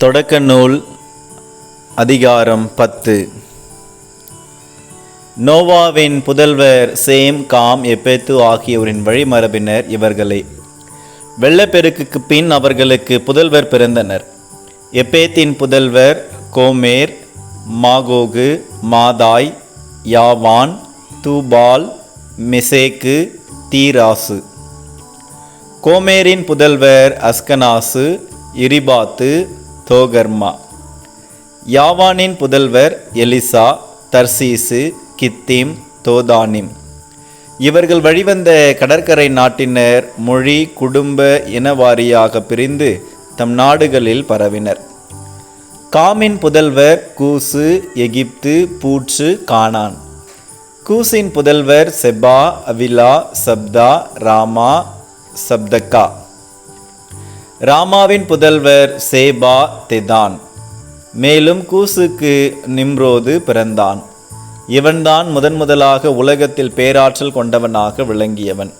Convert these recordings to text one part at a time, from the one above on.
தொடக்க நூல் அதிகாரம் பத்து. நோவாவின் புதல்வர் சேம் காம் எப்பேத்து ஆகியோரின் வழிமரபினர் இவர்களே. வெள்ளப்பெருக்குக்கு பின் அவர்களுக்கு புதல்வர் பிறந்தனர். எப்பேத்தின் புதல்வர் Gomer Magog Madai Javan Tubal Meshech Tiras. கோமேரின் புதல்வர் அஸ்கனாசு இரிபாத்து தோகர்மா. யாவானின் புதல்வர் எலிசா தர்சீசு கித்தீம் தோதானிம். இவர்கள் வழிவந்த கடற்கரை நாட்டினர் மொழி குடும்ப இனவாரியாக பிரிந்து தம் நாடுகளில் பரவினர். காமின் புதல்வர் கூசு எகிப்து பூச்சு கானான். கூசின் புதல்வர் செபா அவிலா சப்தா ராமா சப்தக்கா. ராமாவின் புதல்வர் சேபா தெதான். மேலும் கூசுக்கு நிம்ரோது பிறந்தான். இவன்தான் முதன் முதலாக உலகத்தில் பேராற்றல் கொண்டவனாக விளங்கியவன்.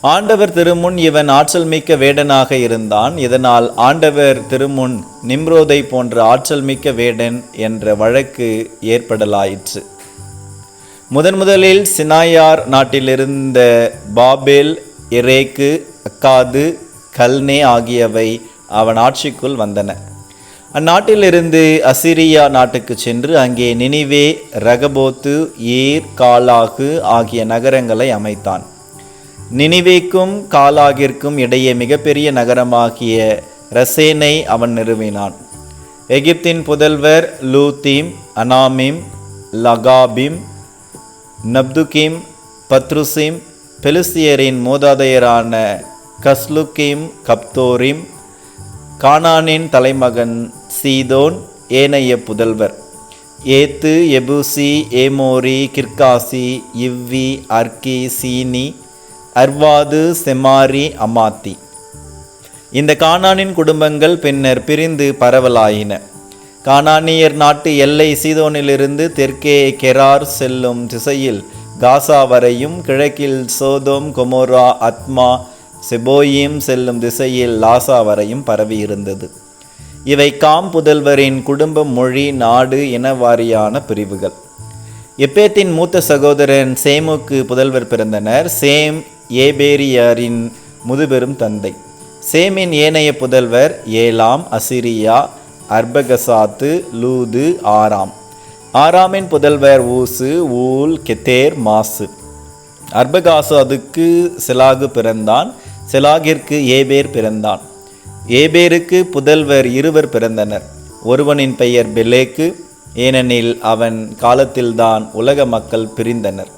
ஆண்டவர் திருமுன் இவன் ஆற்றல் மிக்க வேடனாக இருந்தான். இதனால் ஆண்டவர் திருமுன் நிம்ரோதை போன்ற ஆற்றல் மிக்க வேடன் என்ற வழக்கு ஏற்படலாயிற்று. முதன் முதலில் சினாயார் நாட்டிலிருந்த பாபேல் எரேக்கு அக்காது கல்னே ஆகியவை அவன் ஆட்சிக்குள் வந்தன. அந்நாட்டிலிருந்து அசிரியா நாட்டுக்கு சென்று அங்கே நினிவே ரகபோத்து ஏர் காலாகு ஆகிய நகரங்களை அமைத்தான். நினிவேக்கும் காலாகிற்கும் இடையே மிகப்பெரிய நகரமாகிய ரசேனை அவன் நிறுவினான். எகிப்தின் புதல்வர் லூத்தீம் அனாமிம் லகாபிம் நப்துகிம் பத்ருசிம் பெலிஸ்தியரின் மூதாதையரான கஸ்லுக்கிம் கப்தோரிம் கானானின் தலைமகன் சீதோன் ஏனைய புதல்வர். ஏத்து எபுசி ஏமோரி கிர்காசி இவ்வி அர்கி சீனி அர்வாது செமாரி அமாத்தி. இந்த கானானின் குடும்பங்கள் பின்னர் பிரிந்து பரவலாயின. கானானியர் நாட்டு எல்லை சீதோனிலிருந்து தெற்கே கெரார் செல்லும் திசையில் காசா வரையும் கிழக்கில் சோதோம் கொமோரா அத்மா செபோயிம் செல்லும் திசையில் லாசா வரையும் பரவியிருந்தது இவை காம் புதல்வரின் குடும்ப மொழி நாடு இனவாரியான பிரிவுகள். எப்பேத்தின் மூத்த சகோதரன் சேமுக்கு புதல்வர் பிறந்தனர். சேம் ஏபேரியாரின் முதுபெரும் தந்தை. சேமின் ஏனைய புதல்வர் ஏலாம் அசிரியா அர்பகசாத்து லூது ஆராம் ஆராமின் புதல்வர் ஊசு ஊல் கெத்தேர் மாசு. அர்பகாசாதுக்கு சிலாகு பிறந்தான். செலாகிற்கு ஏபேர் பிறந்தான். ஏபேருக்கு புதல்வர் இருவர் பிறந்தனர். ஒருவனின் பெயர் பெலேக்கு ஏனெனில் அவன் காலத்தில்தான் உலக மக்கள் பிரிந்தனர்.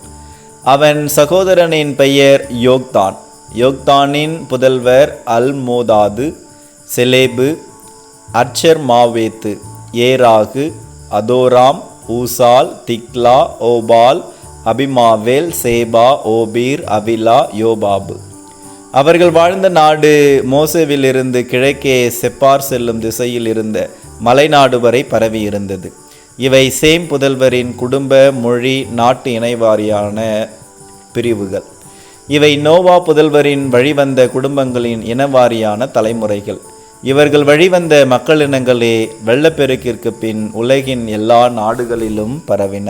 அவன் சகோதரனின் பெயர் யோக்தான். யோக்தானின் புதல்வர் அல்மோதாது செலேபு அர்ச்சர் மாவேத்து ஏராகு அதோராம் ஊசால் திக்லா ஓபால் அபிமாவேல் சேபா ஓபீர் அவிலா யோபாபு. அவர்கள் வாழ்ந்த நாடு மோசேவிலிருந்து கிழக்கே செப்பார் செல்லும் திசையில் இருந்த மலைநாடு வரை பரவி இருந்தது இவை சேம் புதல்வரின் குடும்ப மொழி நாட்டு இணைவாரியான பிரிவுகள். இவை நோவா புதல்வரின் வழிவந்த குடும்பங்களின் இனவாரியான தலைமுறைகள். இவர்கள் வழிவந்த மக்களினங்களே வெள்ளப்பெருக்கிற்கு பின் உலகின் எல்லா நாடுகளிலும் பரவின.